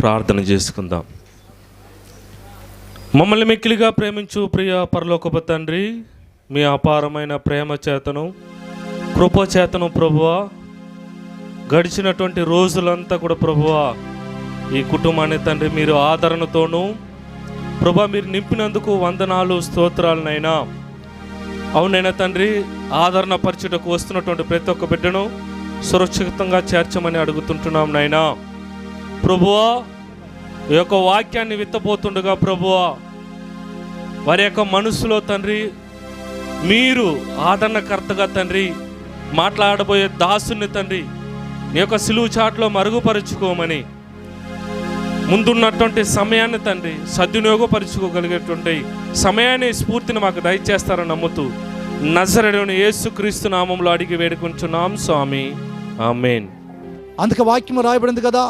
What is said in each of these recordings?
ప్రార్థన చేసుకుందాం. మమ్మల్ని మిక్కిలిగా ప్రేమించు ప్రియ పరలోకప తండ్రి మీ అపారమైన ప్రేమ చేతను కృపచేతను ప్రభువా గడిచినటువంటి రోజులంతా కూడా ప్రభువా ఈ కుటుంబాన్ని తండ్రి మీరు ఆదరణతోనూ ప్రభా మీరు నింపినందుకు వందనాలు స్తోత్రాలనైనా. అవునైనా తండ్రి ఆదరణ పరచుటకు వస్తున్నటువంటి ప్రతి ఒక్క బిడ్డను సురక్షితంగా చేర్చమని అడుగుతుంటున్నాం నాయనా. ప్రభువా ఈ యొక్క వాక్యాన్ని విత్తపోతుండగా ప్రభువా వారి యొక్క మనసులో తండ్రి మీరు ఆదరణకర్తగా తండ్రి మాట్లాడబోయే దాసుని తండ్రి నీ యొక్క సిలువు చాట్లో మరుగుపరుచుకోమని ముందున్నటువంటి సమయాన్ని తండ్రి సద్వినియోగపరుచుకోగలిగేటువంటి సమయాన్ని స్ఫూర్తిని మాకు దయచేస్తారని నమ్ముతూ నజరడని యేసుక్రీస్తు నామంలో అడిగి వేడుకుంటున్నాం స్వామి. ఆమెన్. అందుకే వాక్యం రాయబడింది కదా?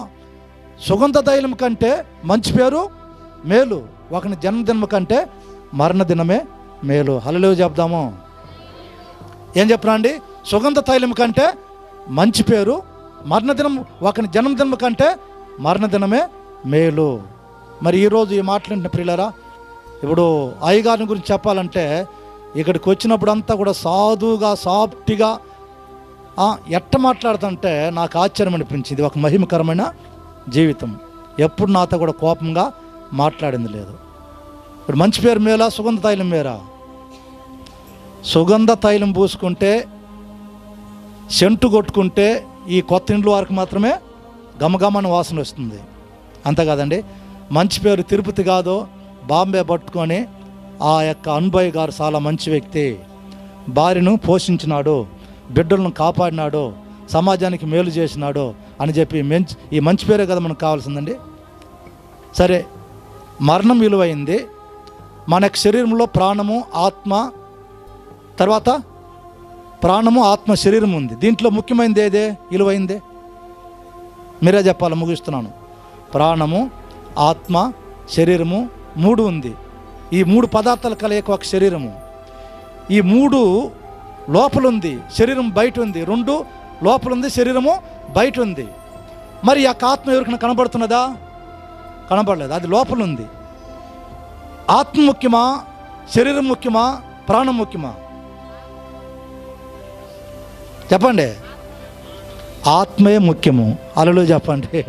సుగంధ తైలం కంటే మంచి పేరు మేలు. ఒకని జన్మదినం కంటే మరణ దినమే మేలు. హలలో చెప్దాము. ఏం చెప్పరా అండి? సుగంధ తైలం కంటే మంచి పేరు మరణదినం ఒకని జన్మదినం కంటే మరణదినమే మేలు. మరి ఈరోజు ఈ మాట్లాడిన ప్రియులరా ఇప్పుడు అయ్యగారిని గురించి చెప్పాలంటే ఇక్కడికి వచ్చినప్పుడు అంతా కూడా సాధుగా సాఫ్ట్గా ఎట్ట మాట్లాడుతుంటే నాకు ఆశ్చర్యం అనిపించింది. ఒక మహిమకరమైన జీవితం. ఎప్పుడు నాతో కూడా కోపంగా మాట్లాడింది లేదు. ఇప్పుడు మంచి పేరు మేలా సుగంధ తైలం మేరా? సుగంధ తైలం పూసుకుంటే సెంటు కొట్టుకుంటే ఈ కొత్త ఇండ్ల వారికి మాత్రమే గమగమన వాసన వస్తుంది. అంతేకాదండి మంచి పేరు తిరుపతి కాదు బాంబే పట్టుకొని ఆ యొక్క అన్బయ్ గారు చాలా మంచి వ్యక్తి. భార్యను పోషించినాడు బిడ్డలను కాపాడినాడు సమాజానికి మేలు చేసినాడు అని చెప్పి మంచి ఈ మంచి పేరే కదా మనకు కావాల్సిందండి. సరే మరణం విలువైంది. మన యొక్క శరీరంలో ప్రాణము ఆత్మ తర్వాత ప్రాణము ఆత్మ శరీరం ఉంది. దీంట్లో ముఖ్యమైనది ఏదే? విలువైందే. మీరే చెప్పాలి ముగిస్తున్నాను. ప్రాణము ఆత్మ శరీరము మూడు ఉంది. ఈ మూడు పదార్థాల కలయిక ఒక శరీరము. ఈ మూడు లోపలుంది. శరీరం బయట ఉంది. రెండు లోపల ఉంది శరీరము బయట ఉంది మరి ఈ యొక్క ఆత్మ ఎవరికైనా కనబడుతున్నదా? కనబడలేదు. అది లోపల ఉంది ఆత్మ ముఖ్యమా? శరీరం ముఖ్యమా? ప్రాణం ముఖ్యమా? చెప్పండి. ఆత్మే ముఖ్యము. అలలో చెప్పండి.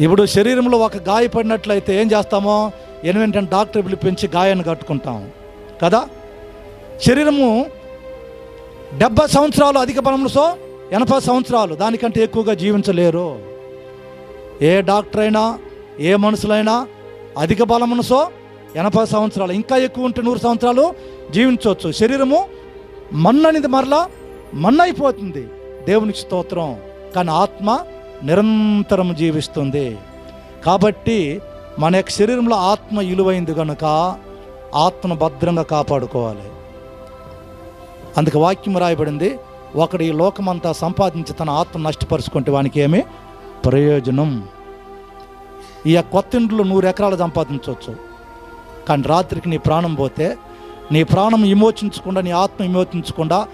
ఇప్పుడు శరీరంలో ఒక గాయపడినట్లయితే ఏం చేస్తామో? ఎనిమిది డాక్టర్ పిలిపించి గాయాన్ని కట్టుకుంటాం. కదా? శరీరము డెబ్బై సంవత్సరాలు అధిక బలంతో ఎనభై సంవత్సరాలు. దానికంటే ఎక్కువగా జీవించలేరు. ఏ డాక్టర్ అయినా ఏ మనుషులైనా అధిక బలమునసో ఎనభై సంవత్సరాలు. ఇంకా ఎక్కువ ఉంటే నూరు సంవత్సరాలు జీవించవచ్చు. శరీరము మన్ననిది మరలా మన్నైపోతుంది. దేవునికి స్తోత్రం. కానీ ఆత్మ నిరంతరం జీవిస్తుంది. కాబట్టి మన యొక్క శరీరంలో ఆత్మ విలువైంది కనుక ఆత్మను భద్రంగా కాపాడుకోవాలి. అందుకే వాక్యం రాయబడింది ఒకడు ఈ లోకమంతా సంపాదించి తన ఆత్మ నష్టపరుచుకుంటే వానికి ఏమి? ప్రయోజనం. ఈ కొత్త ఇంట్లో నూరు ఎకరాలు సంపాదించవచ్చు. కానీ రాత్రికి నీ ప్రాణం పోతే నీ ప్రాణం విమోచించకుండా నీ ఆత్మ విమోచించకుండా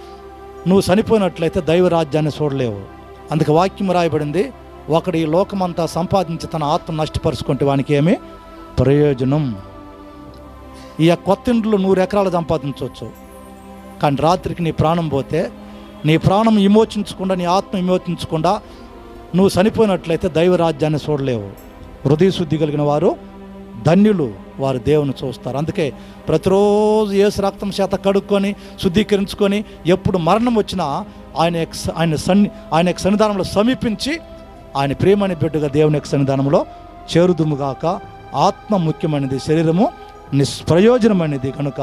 నువ్వు చనిపోయినట్లయితే దైవ రాజ్యాన్ని చూడలేవు. అందుకే వాక్యం రాయబడింది ఒకడు ఈ లోకమంతా సంపాదించి తన ఆత్మ నష్టపరుచుకుంటే వానికి ఏమి? ప్రయోజనం. ఈ కొత్త ఇంట్లో నూరు ఎకరాలు సంపాదించవచ్చు. కానీ రాత్రికి నీ ప్రాణం పోతే నీ ప్రాణం విమోచించకుండా నీ ఆత్మ విమోచించకుండా నువ్వు చనిపోయినట్లయితే దైవరాజ్యాన్ని చూడలేవు. హృదయ శుద్ధి కలిగిన వారు ధన్యులు వారు దేవుని చూస్తారు. అందుకే ప్రతిరోజు ఏసు రక్తం చేత కడుక్కొని శుద్ధీకరించుకొని ఎప్పుడు మరణం వచ్చినా ఆయన ఆయన సన్ని ఆయన యొక్క సన్నిధానంలో సమీపించి ఆయన ప్రేమని బిడ్డగా దేవుని యొక్క సన్నిధానంలో చేరుదుముగాక ఆత్మ ముఖ్యమైనది శరీరము నిష్ప్రయోజనమైనది కనుక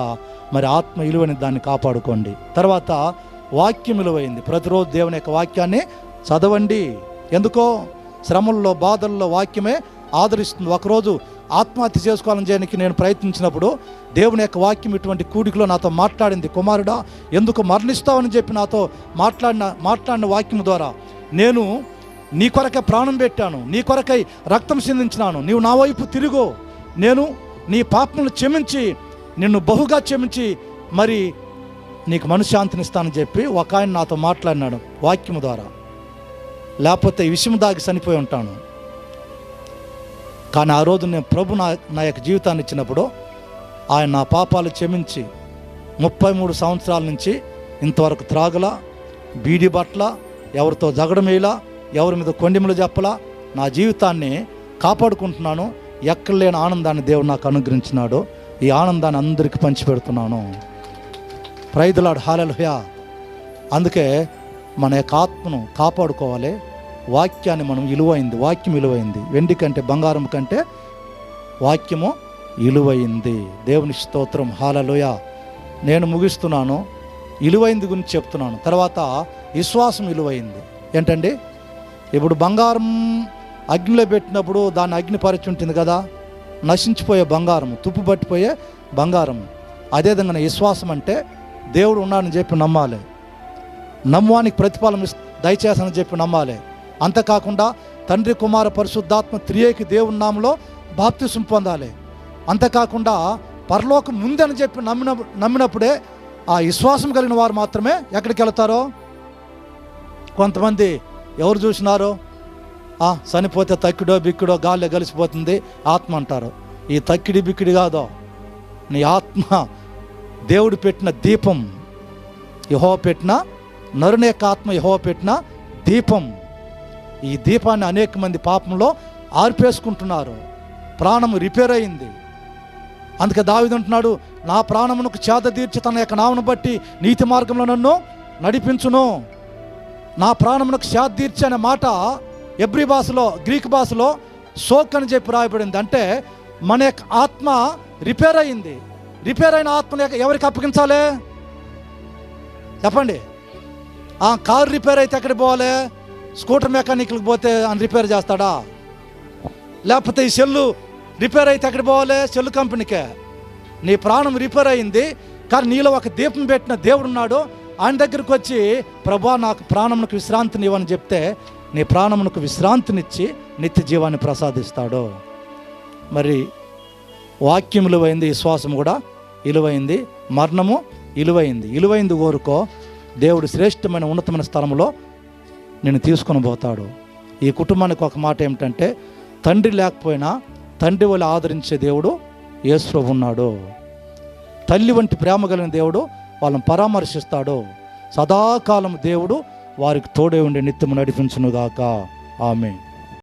మరి ఆత్మ విలువని దాన్ని కాపాడుకోండి. తర్వాత వాక్యం విలువైంది ప్రతిరోజు దేవుని యొక్క వాక్యాన్ని చదవండి. ఎందుకో? శ్రమల్లో బాధల్లో వాక్యమే ఆదరిస్తుంది. ఒకరోజు ఆత్మహత్య చేసుకోవాలని చేయడానికి నేను ప్రయత్నించినప్పుడు దేవుని యొక్క వాక్యం ఇటువంటి కూడికలో నాతో మాట్లాడింది. కుమారుడా ఎందుకు మరణిస్తావని చెప్పి నాతో మాట్లాడిన మాట్లాడిన వాక్యం ద్వారా నేను నీ కొరకై ప్రాణం పెట్టాను. నీ కొరకై రక్తం చిందించినాను. నీవు నా వైపు తిరుగు. నేను నీ పాపను క్షమించి నిన్ను బహుగా క్షమించి మరి నీకు మనశ్శాంతినిస్తానని చెప్పి ఒక ఆయన నాతో మాట్లాడినాడు వాక్యము ద్వారా. లేకపోతే ఈ విషయం దాగి చనిపోయి ఉంటాను. కానీ ఆ రోజు నేను ప్రభు నా నా యొక్క జీవితాన్ని ఇచ్చినప్పుడు ఆయన నా పాపాలు క్షమించి ముప్పై మూడు సంవత్సరాల నుంచి ఇంతవరకు త్రాగులా బీడి బట్ల ఎవరితో జగడమేలా ఎవరి మీద కొండిములు చెప్పలా నా జీవితాన్ని కాపాడుకుంటున్నాను. ఎక్కడ లేని ఆనందాన్ని దేవుడు నాకు అనుగ్రహించినాడు. ఈ ఆనందాన్ని అందరికీ పంచిపెడుతున్నాను. ప్రైదులాడు హాలలుయా అందుకే మన యొక్క ఆత్మను కాపాడుకోవాలి. వాక్యాన్ని మనం విలువైంది వాక్యం విలువైంది వెండి కంటే బంగారం కంటే వాక్యము విలువైంది దేవుని స్తోత్రం. హాలలోయ నేను ముగిస్తున్నాను. విలువైంది గురించి చెప్తున్నాను. తర్వాత విశ్వాసం విలువైంది ఏంటండి? ఇప్పుడు బంగారం అగ్నిలో పెట్టినప్పుడు దాన్ని అగ్ని పరిచి ఉంటుంది కదా? నశించిపోయే బంగారం తుప్పు పట్టిపోయే బంగారం అదేవిధంగా విశ్వాసం అంటే దేవుడు ఉన్నాడని చెప్పి నమ్మాలి. నమ్మువానికి ప్రతిఫలం దయచేసని చెప్పి నమ్మాలి. అంతేకాకుండా తండ్రి కుమార పరిశుద్ధాత్మ త్రియేకి దేవుని నామంలో బాప్తిసం పొందాలి. అంతేకాకుండా పరలోకం ముందని చెప్పి నమ్మిన నమ్మినప్పుడే ఆ విశ్వాసం కలిగిన వారు మాత్రమే ఎక్కడికి వెళ్తారో? కొంతమంది ఎవరు చూసినారో? చనిపోతే తక్కిడో బిక్కిడో గాలిలో కలిసిపోతుంది. ఆత్మ అంటారు. ఈ తక్కిడి బిక్కిడి కాదో. నీ ఆత్మ దేవుడు పెట్టిన దీపం. యహో పెట్టిన నరుని యొక్క ఆత్మ యహో పెట్టిన దీపం. ఈ దీపాన్ని అనేక మంది పాపంలో ఆర్పేసుకుంటున్నారు. ప్రాణం రిపేర్ అయింది. అందుకే దావిదంటున్నాడు నా ప్రాణమునకు చేత తీర్చి తన యొక్క నామను బట్టి నీతి మార్గంలో నన్ను నడిపించును. నా ప్రాణమునకు చేత తీర్చి అనే మాట ఎబ్రి భాషలో గ్రీక్ భాషలో సోక్ అని చెప్పి రాయబడింది. అంటే మన యొక్క ఆత్మ రిపేర్ అయింది రిపేర్ అయిన ఆత్మను ఎవరికి అప్పగించాలి? చెప్పండి. ఆ కారు రిపేర్ అయితే ఎక్కడికి పోవాలి? స్కూటర్ మెకానిక్లకు పోతే అని రిపేర్ చేస్తాడా? లేకపోతే ఈ సెల్లు రిపేర్ అయితే ఎక్కడికి పోవాలి? సెల్లు కంపెనీకే. నీ ప్రాణం రిపేర్ అయింది కానీ నీలో ఒక దీపం పెట్టిన దేవుడు ఉన్నాడు. ఆయన దగ్గరికి వచ్చి ప్రభా నాకు ప్రాణంకు విశ్రాంతిని ఇవ్వని చెప్తే నీ ప్రాణమునకు విశ్రాంతినిచ్చి నిత్య జీవాన్ని ప్రసాదిస్తాడు. మరి వాక్యం విలువైంది విశ్వాసం కూడా విలువైంది మరణము ఇలువైంది. ఇలువైంది కోరుకో దేవుడు శ్రేష్టమైన ఉన్నతమైన స్థలంలో నేను తీసుకొని పోతాడు. ఈ కుటుంబానికి ఒక మాట ఏమిటంటే తండ్రి లేకపోయినా తండ్రి వల్ల ఆదరించే దేవుడు యేసు ఉన్నాడు. తల్లి వంటి ప్రేమ కలిగిన దేవుడు వాళ్ళని పరామర్శిస్తాడు. సదాకాలం దేవుడు వారికి తోడే ఉండి నిత్యము నడిపించునుగాక. ఆమె